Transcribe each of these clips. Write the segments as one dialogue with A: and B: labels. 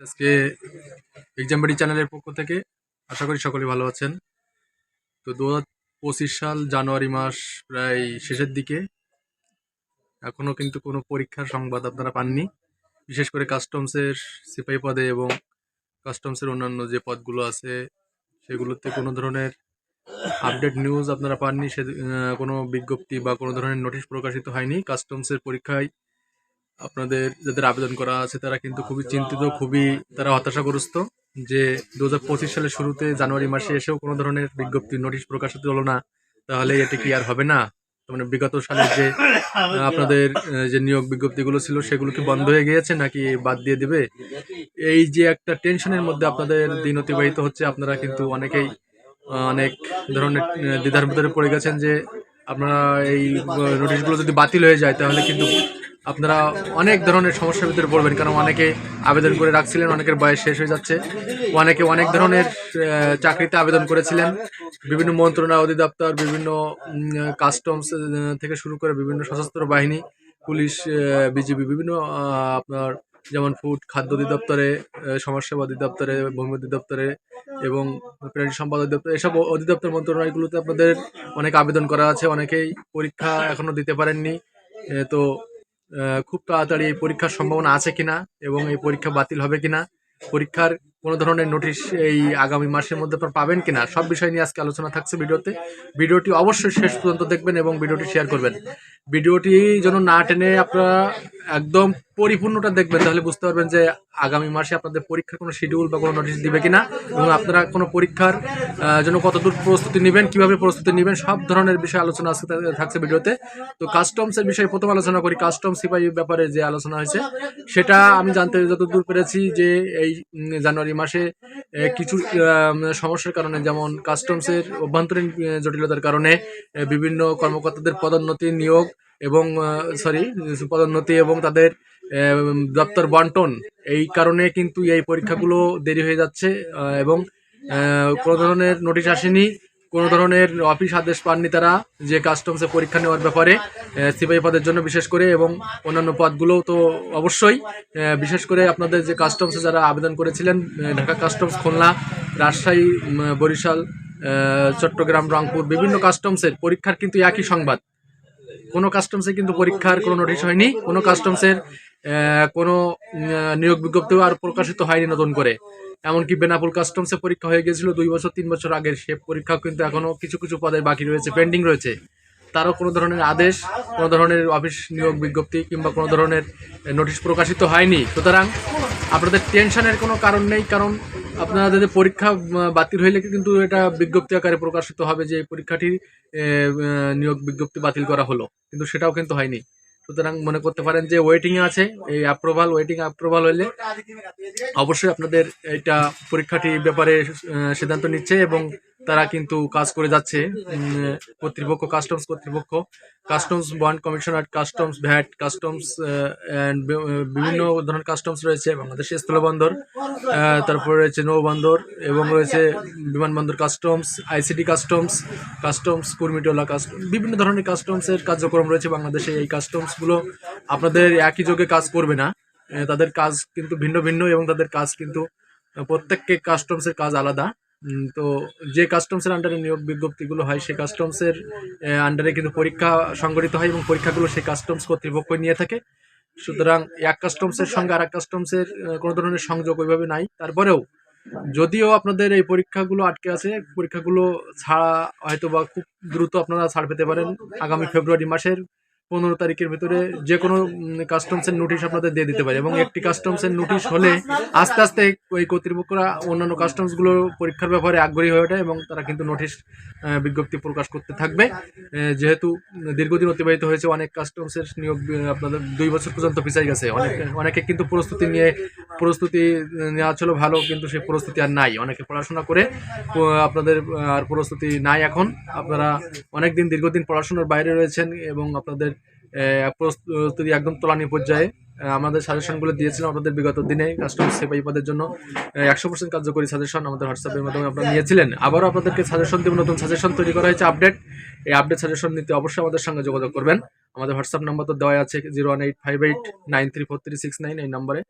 A: আজকে এক্সাম বাড়ি চ্যানেলের পক্ষ থেকে আশা করি সকলে ভালো আছেন। তো দু হাজার পঁচিশ সাল জানুয়ারি মাস প্রায় শেষের দিকে। এখনও কিন্তু কোনো পরীক্ষার সংবাদ আপনারা পাননি। বিশেষ করে কাস্টমসের সিপাহী পদে এবং কাস্টমসের অন্যান্য যে পদগুলো আছে, সেগুলোতে কোনো ধরনের আপডেট নিউজ আপনারা পাননি। সে কোনো বিজ্ঞপ্তি বা কোনো ধরনের নোটিশ প্রকাশিত হয়নি। কাস্টমসের পরীক্ষায় আপনাদের যাদের আবেদন করা আছে, তারা কিন্তু খুবই চিন্তিত, খুবই তারা হতাশাগ্রস্ত যে দু সালের শুরুতে জানুয়ারি মাসে এসেও কোনো ধরনের বিজ্ঞপ্তি, নোটিশ প্রকাশিত হলো না। তাহলে এটি কি আর হবে না? মানে বিগত সালের যে আপনাদের যে নিয়োগ বিজ্ঞপ্তিগুলো ছিল, সেগুলো কি বন্ধ হয়ে গিয়েছে নাকি বাদ দিয়ে দিবে? এই যে একটা টেনশনের মধ্যে আপনাদের দিন অতিবাহিত হচ্ছে, আপনারা কিন্তু অনেকেই অনেক ধরনের দ্বিধার ভিতরে পড়ে গেছেন যে আপনারা এই নোটিশগুলো যদি বাতিল হয়ে যায়, তাহলে কিন্তু আপনারা অনেক ধরনের সমস্যার ভিতরে পড়বেন, কারণ অনেকে আবেদন করে রাখছিলেন, অনেকের বয়স শেষ হয়ে যাচ্ছে। অনেকে অনেক ধরনের চাকরিতে আবেদন করেছিলেন। বিভিন্ন মন্ত্রণালয় অধিদপ্তর, বিভিন্ন কাস্টমস থেকে শুরু করে বিভিন্ন সশস্ত্র বাহিনী, পুলিশ বিজিবি, বিভিন্ন আপনার যেমন ফুড খাদ্য অধিদপ্তরে সমাজসেবা অধিদপ্তরে, ভূমি অধিদপ্তরে এবং প্রাণী সম্পদ অধিদপ্তর, এসব অধিদপ্তর মন্ত্রণালয়গুলোতে আপনাদের অনেক আবেদন করা আছে। অনেকেই পরীক্ষা এখনও দিতে পারেননি। তো খুব তাড়াতাড়ি এই পরীক্ষার সম্ভাবনা আছে কিনা এবং এই পরীক্ষা বাতিল হবে কিনা, পরীক্ষার কোনো ধরনের নোটিশ এই আগামী মাসের মধ্যে আপনারা পাবেন কিনা, সব বিষয় নিয়ে আজকে আলোচনা থাকছে ভিডিওতে। ভিডিওটি অবশ্যই শেষ পর্যন্ত দেখবেন এবং ভিডিওটি শেয়ার করবেন। ভিডিওটি যেন না টেনে আপনারা একদম পরিপূর্ণটা দেখবেন, তাহলে বুঝতে পারবেন যে আগামী মাসে আপনাদের পরীক্ষার কোনো শিডিউল বা কোনো নোটিশ দিবে কিনা এবং আপনারা কোনো পরীক্ষার জন্য কতদূর প্রস্তুতি নেবেন, কীভাবে প্রস্তুতি নেবেন, সব ধরনের বিষয়ে আলোচনা আজকে থাকছে ভিডিওতে। তো কাস্টমসের বিষয়ে প্রথম আলোচনা করি কাস্টম সিপাহী ব্যাপারে যে আলোচনা হয়েছে, সেটা আমি জানতে যতদূর পেরেছি যে এই জানুয়ারি মাসে কিছু সমস্যার কারণে, যেমন কাস্টমসের অভ্যন্তরীণ জটিলতার কারণে বিভিন্ন কর্মকর্তাদের পদোন্নতি নিয়োগ এবং সরি পদোন্নতি এবং তাদের দপ্তর বন্টন। এই কারণে কিন্তু এই পরীক্ষাগুলো দেরি হয়ে যাচ্ছে এবং কোনো ধরনের নোটিশ আসেনি। কোনো ধরনের অফিস আদেশ পাননি তারা যে কাস্টমসে পরীক্ষা নেওয়ার ব্যাপারে সিপাহী পদের জন্য বিশেষ করে এবং অন্যান্য পদগুলো তো অবশ্যই বিশেষ করে আপনাদের যে কাস্টমসে যারা আবেদন করেছিলেন ঢাকা কাস্টমস খুলনা, রাজশাহী বরিশাল চট্টগ্রাম, রংপুর, বিভিন্ন কাস্টমসের পরীক্ষার কিন্তু একই সংবাদ। কোনো কাস্টমসে কিন্তু পরীক্ষার কোনো নোটিশ হয়নি, কোনো কাস্টমসের কোনো নিয়োগ বিজ্ঞপ্তিও আর প্রকাশিত হয়নি নতুন করে। এমনকি বেনাপুল কাস্টমসে পরীক্ষা হয়ে গেছিল দুই বছর, তিন বছর আগের। সে পরীক্ষা কিন্তু এখনও কিছু কিছু পদে বাকি রয়েছে পেন্ডিং রয়েছে। তারও কোনো ধরনের আদেশ, কোনো ধরনের অফিস নিয়োগ বিজ্ঞপ্তি কিংবা কোনো ধরনের নোটিশ প্রকাশিত হয়নি। সুতরাং আপনাদের টেনশনের কোনো কারণ নেই, কারণ আপনাদের পরীক্ষা বাতিল হইলে কিন্তু এটা বিজ্ঞপ্তি আকারে প্রকাশিত হবে যে এই পরীক্ষাটি নিয়োগ বিজ্ঞপ্তি বাতিল করা হলো। কিন্তু সেটাও কিন্তু হয়নি। সুতরাং মনে করতে পারেন যে ওয়েটিংয়ে আছে, এই অ্যাপ্রুভাল ওয়েটিং অ্যাপ্রুভাল হইলে অবশ্যই আপনাদের এটা পরীক্ষাটি ব্যাপারে সিদ্ধান্ত নিচ্ছে এবং তারা কিন্তু কাজ করে যাচ্ছে কর্তৃপক্ষ কাস্টমস কর্তৃপক্ষ customs bond commissioner customs VAT customs বিভিন্ন ধরনের কাস্টমস রয়েছে বাংলাদেশের স্থলবন্দর তারপরে রয়েছে নৌবন্দর এবং রয়েছে বিমানবন্দর customs ICT customs customs Kurmitola custom বিভিন্ন ধরনের কাস্টমসের কার্যক্রম রয়েছে বাংলাদেশে। এই কাস্টমসগুলো আপনাদের একই যোগে কাজ করবে না তাদের কাজ কিন্তু ভিন্ন ভিন্ন এবং তাদের কাজ কিন্তু প্রত্যেককে কাস্টমসের কাজ আলাদা। তো যে কাস্টমসের আন্ডারে নিয়োগ বিজ্ঞপ্তিগুলো হয় সেই কাস্টমসের আন্ডারে কিন্তু পরীক্ষা সংগঠিত হয় এবং পরীক্ষাগুলো সেই কাস্টমস কর্তৃপক্ষ নিয়ে থাকে। সুতরাং এক কাস্টমসের সঙ্গে আর এক কাস্টমসের কোনো ধরনের সংযোগ ওইভাবে নাই। তারপরেও যদিও আপনাদের এই পরীক্ষাগুলো আটকে আছে, পরীক্ষাগুলো ছাড়া হয়তো বা খুব দ্রুত আপনারা ছাড় পেতে পারেন। আগামী ফেব্রুয়ারি মাসের পনেরো তারিখের ভিতরে যে কোনো কাস্টমসের নোটিশ আপনাদের দিয়ে দিতে পারে। এবং একটি কাস্টমসের নোটিশ হলে আস্তে আস্তে ওই কর্তৃপক্ষরা অন্যান্য কাস্টমসগুলো পরীক্ষার ব্যাপারে আগ্রহী হয়ে ওঠে এবং তারা কিন্তু নোটিশ বিজ্ঞপ্তি প্রকাশ করতে থাকবে। যেহেতু দীর্ঘদিন অতিবাহিত হয়েছে, অনেক কাস্টমসের নিয়োগ আপনাদের দুই বছর পর্যন্ত পিছাই গেছে। অনেক, অনেকে কিন্তু প্রস্তুতি নিয়ে, প্রস্তুতি নেওয়া ছিল ভালো, কিন্তু সেই প্রস্তুতি আর নাই। অনেকে পড়াশোনা করে আপনাদের আর প্রস্তুতি নাই এখন। আপনারা অনেক দিন দীর্ঘদিন পড়াশোনার বাইরে রয়েছেন এবং আপনাদের প্রস্তুতি একদম তলানি পর্যায়ে। আমাদের সাজেশনগুলো দিয়েছিলাম আপনাদের বিগত দিনে কাস্টমার সেবাই পদের জন্য। একশো পার্সেন্ট কার্যকরী সাজেশন আমাদের হোয়াটসঅ্যাপের মাধ্যমে আপনারা নিয়েছিলেন। আবারও আপনাদেরকে সাজেশন দেব, নতুন সাজেশন তৈরি করা হয়েছে আপডেট। এই আপডেট সাজেশন নিতে অবশ্যই আমাদের সঙ্গে যোগাযোগ করবেন। আমাদের হোয়াটসঅ্যাপ নাম্বার তো দেওয়া আছে zero one eight five eight nine three four three six nine এই নম্বরে।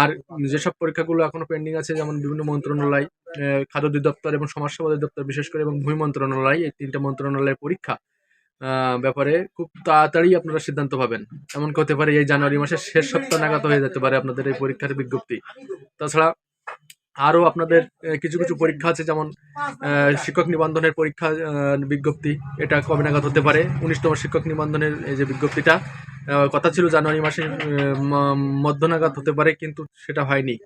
A: আর যেসব পরীক্ষাগুলো এখনও পেন্ডিং আছে, যেমন বিভিন্ন মন্ত্রণালয় খাদ্য অধিদপ্তর এবং সমাজসেবা অধিদপ্তর বিশেষ করে এবং ভূমি মন্ত্রণালয়, এই তিনটা মন্ত্রণালয়ের পরীক্ষা ব্যাপারে খুব তাড়াতাড়ি আপনারা সিদ্ধান্ত পাবেন। এমন হতে পারে এই জানুয়ারি মাসের শেষ সপ্তাহ নাগাদ হয়ে যেতে পারে আপনাদের এই পরীক্ষার বিজ্ঞপ্তি। তাছাড়া আরও আপনাদের কিছু কিছু পরীক্ষা আছে, যেমন শিক্ষক নিবন্ধনের পরীক্ষা বিজ্ঞপ্তি, এটা কবে নাগাদ হতে পারে? উনিশতম শিক্ষক নিবন্ধনের এই যে বিজ্ঞপ্তিটা কথা ছিল জানুয়ারি মাসে মধ্য নাগাদ হতে পারে, কিন্তু সেটা হয়নি।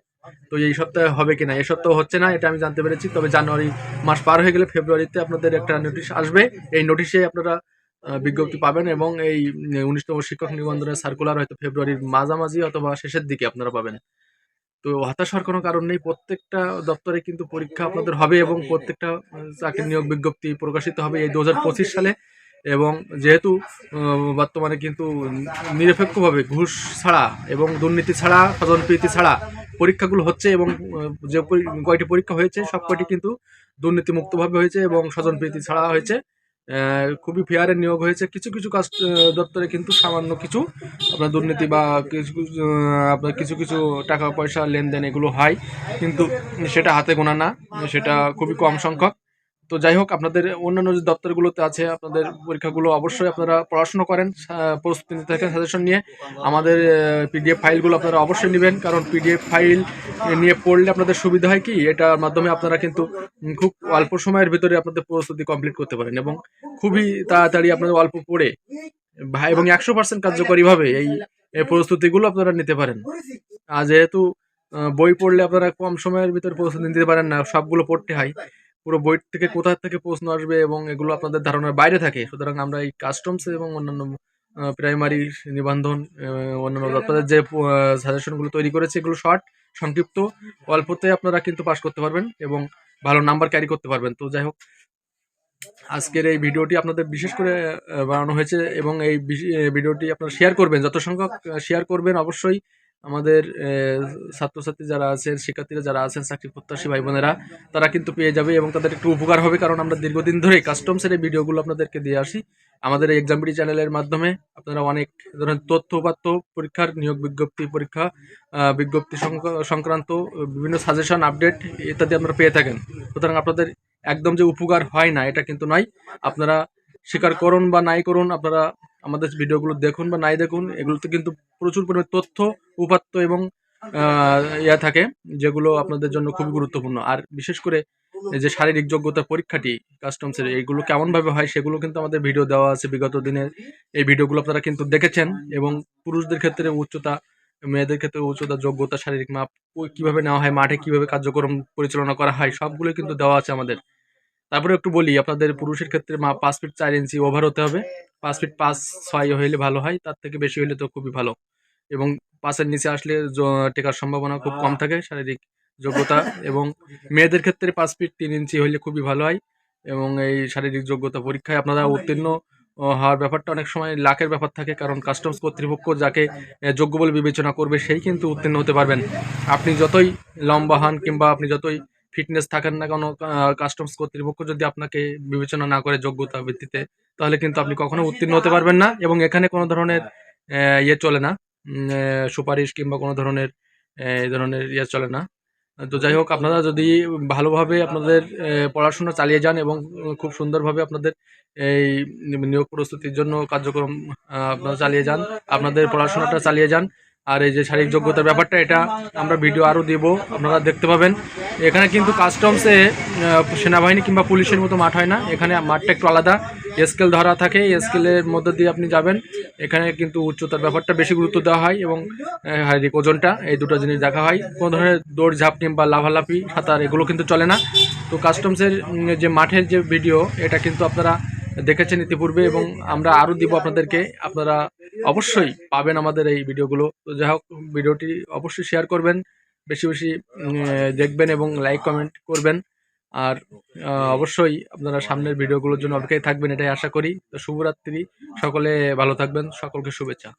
A: তো এই সপ্তাহে হবে কিনা এই সপ্তাহ হচ্ছে না, এটা আমি জানতে পেরেছি। তবে জানুয়ারি মাস পার হয়ে গেলে ফেব্রুয়ারিতে আপনাদের একটা নোটিশ আসবে। এই নোটিশে আপনারা বিজ্ঞপ্তি পাবেন এবং এই উনিশতম শিক্ষক নিবন্ধনের সার্কুলার হয়তো ফেব্রুয়ারির মাঝামাঝি অথবা শেষের দিকে আপনারা পাবেন। তো হতাশ হওয়ার কোনো কারণ নেই প্রত্যেকটা দপ্তরে কিন্তু পরীক্ষা আপনাদের হবে এবং প্রত্যেকটা চাকরি নিয়োগ বিজ্ঞপ্তি প্রকাশিত হবে এই দু হাজার পঁচিশ সালে এবং যেহেতু বর্তমানে কিন্তু নিরপেক্ষভাবে ঘুষ ছাড়া এবং দুর্নীতি ছাড়া স্বজনপ্রীতি ছাড়া পরীক্ষাগুলো হচ্ছে এবং যে কয়টি পরীক্ষা হয়েছে সব কয়টি কিন্তু দুর্নীতিমুক্তভাবে হয়েছে এবং স্বজনপ্রীতি ছাড়া হয়েছে। খুবই ফেয়ারে নিয়োগ হয়েছে। কিছু কিছু কাজ দপ্তরে কিন্তু সামান্য কিছু আপনার দুর্নীতি বা কিছু আপনার কিছু কিছু টাকা পয়সা লেনদেন এগুলো হয়। কিন্তু সেটা হাতে গোনা না, সেটা খুবই কম সংখ্যক। তো যাই হোক, আপনাদের অন্যান্য যে দপ্তরগুলোতে আছে, আপনাদের পরীক্ষাগুলো অবশ্যই আপনারা পড়াশোনা করেন প্রস্তুতি নিতে থাকেন সাজেশন নিয়ে। আমাদের পিডিএফ ফাইলগুলো আপনারা অবশ্যই নেবেন, কারণ পিডিএফ ফাইল নিয়ে পড়লে আপনাদের সুবিধা হয় কি? এটার মাধ্যমে আপনারা কিন্তু খুব অল্প সময়ের ভিতরে আপনাদের প্রস্তুতি কমপ্লিট করতে পারেন এবং খুবই তাড়াতাড়ি আপনাদের অল্প পড়ে। ভাই এবং একশো পার্সেন্ট কার্যকরীভাবে এই প্রস্তুতিগুলো আপনারা নিতে পারেন। আর যেহেতু বই পড়লে আপনারা কম সময়ের ভিতরে প্রস্তুতি নিতে পারেন না, সবগুলো পড়তে হয়। পুরো বই থেকে কোথা থেকে প্রশ্ন আসবে এবং এগুলো আপনাদের ধারণার বাইরে থাকে। সুতরাং আমরা এই কাস্টমস এবং অন্যান্য প্রাইমারি নিবন্ধন অন্যান্য আপনাদের যে সাজেশনগুলো তৈরি করেছে এগুলো শর্ট সংক্ষিপ্ত অল্পতে আপনারা কিন্তু পাস করতে পারবেন এবং ভালো নাম্বার ক্যারি করতে পারবেন। তো যাই হোক আজকের এই ভিডিওটি আপনাদের বিশেষ করে বানানো হয়েছে এবং এই ভিডিওটি আপনারা শেয়ার করবেন। যত সংখ্যক শেয়ার করবেন অবশ্যই আমাদের ছাত্রছাত্রী যারা আছেন, শিক্ষার্থীরা যারা আছেন, চাকরি প্রত্যাশী ভাই বোনেরা তারা কিন্তু পেয়ে যাবে এবং তাদের একটু উপকার হবে, কারণ আমরা দীর্ঘদিন ধরে কাস্টমসের এই ভিডিওগুলো আপনাদেরকে দিয়ে আসি। আমাদের এই এক্সাম চ্যানেলের মাধ্যমে আপনারা অনেক ধরনের তথ্য উপাত্ত পরীক্ষার, নিয়োগ বিজ্ঞপ্তি পরীক্ষা বিজ্ঞপ্তি সংক- সংক্রান্ত বিভিন্ন সাজেশন আপডেট ইত্যাদি আপনারা পেয়ে থাকেন। সুতরাং আপনাদের একদম যে উপকার হয় না, এটা কিন্তু নয়। আপনারা স্বীকার করুন বা নাই করুন, আপনারা আমাদের ভিডিওগুলো দেখুন বা নাই দেখুন, এগুলোতে কিন্তু প্রচুর পরিমাণে তথ্য, উপাত্ত এবং ইয়া থাকে, যেগুলো আপনাদের জন্য খুবই গুরুত্বপূর্ণ। আর বিশেষ করে যে শারীরিক যোগ্যতা পরীক্ষাটি কাস্টমসের এইগুলো কেমনভাবে হয় সেগুলো কিন্তু আমাদের ভিডিও দেওয়া আছে বিগত দিনের এই ভিডিওগুলো আপনারা কিন্তু দেখেছেন এবং পুরুষদের ক্ষেত্রে উচ্চতা, মেয়েদের ক্ষেত্রে উচ্চতা, যোগ্যতা, শারীরিক মাপ কীভাবে নেওয়া হয়, মাঠে কীভাবে কার্যক্রম পরিচালনা করা হয় সবগুলো কিন্তু দেওয়া আছে আমাদের। তারপরে একটু বলি, আপনাদের পুরুষের ক্ষেত্রে মা পাঁচ ফিট চার ইঞ্চি ওভার হতে হবে। পাঁচ ফিট পাঁচ ছয় হইলে ভালো হয়, তার থেকে বেশি হলে তো খুবই ভালো। এবং পাঁচের নিচে আসলে টেকার সম্ভাবনা খুব কম থাকে, শারীরিক যোগ্যতা এবং মেয়েদের ক্ষেত্রে পাঁচ ফিট তিন ইঞ্চি হইলে খুবই ভালো হয়। এবং এই শারীরিক যোগ্যতা পরীক্ষায় আপনারা উত্তীর্ণ হওয়ার ব্যাপারটা অনেক সময় লাখের ব্যাপার থাকে, কারণ কাস্টমস কর্তৃপক্ষ যাকে যোগ্য বলে বিবেচনা করবে, সেই কিন্তু উত্তীর্ণ হতে পারবেন। আপনি যতই লম্বা হন কিংবা আপনি যতই ফিটনেস থাকেন না কোনো কাস্টমস কর্তৃপক্ষ যদি আপনাকে বিবেচনা না করে যোগ্যতা ভিত্তিতে, তাহলে কিন্তু আপনি কখনো উত্তীর্ণ হতে পারবেন না এবং এখানে কোনো ধরনের ইয়ে চলে না। সুপারিশ কিংবা কোনো ধরনের এই ধরনের ইয়ে চলে না। তো যাই হোক, আপনারা যদি ভালোভাবে আপনাদের পড়াশোনা চালিয়ে যান এবং খুব সুন্দরভাবে আপনাদের এই নিয়োগ প্রস্তুতির জন্য কার্যক্রম আপনারা চালিয়ে যান, আপনাদের পড়াশোনাটা চালিয়ে যান আর এই যে শারীরিক যোগ্যতার ব্যাপারটা, এটা আমরা ভিডিও আরও দেবো। আপনারা দেখতে পাবেন। এখানে কিন্তু কাস্টমসে সেনাবাহিনী কিংবা পুলিশের মতো মাঠ হয় না। এখানে মাঠটা একটু আলাদা। স্কেল ধরা থাকে। স্কেলের মধ্যে দিয়ে আপনি যাবেন। এখানে কিন্তু উচ্চতার ব্যাপারটা বেশি গুরুত্ব দেওয়া হয় এবং শারীরিক ওজনটা, এই দুটো জিনিস দেখা হয়। কোনো ধরনের দৌড় ঝাঁপ কিংবা লাফালাফি, সাঁতার, এগুলো কিন্তু চলে না। তো কাস্টমসের যে মাঠের যে ভিডিও এটা কিন্তু আপনারা দেখেছেন ইতিপূর্বে এবং আমরা আরও দিব আপনাদেরকে। আপনারা অবশ্যই পাবেন আমাদের এই ভিডিওগুলো। তো যাই হোক, ভিডিওটি অবশ্যই শেয়ার করবেন, বেশি বেশি দেখবেন এবং লাইক, কমেন্ট করবেন। আর অবশ্যই আপনারা সামনের ভিডিওগুলোর জন্য অপেক্ষায় থাকবেন, এটাই আশা করি। তো শুভরাত্রি, সকলে ভালো থাকবেন, সকলকে শুভেচ্ছা।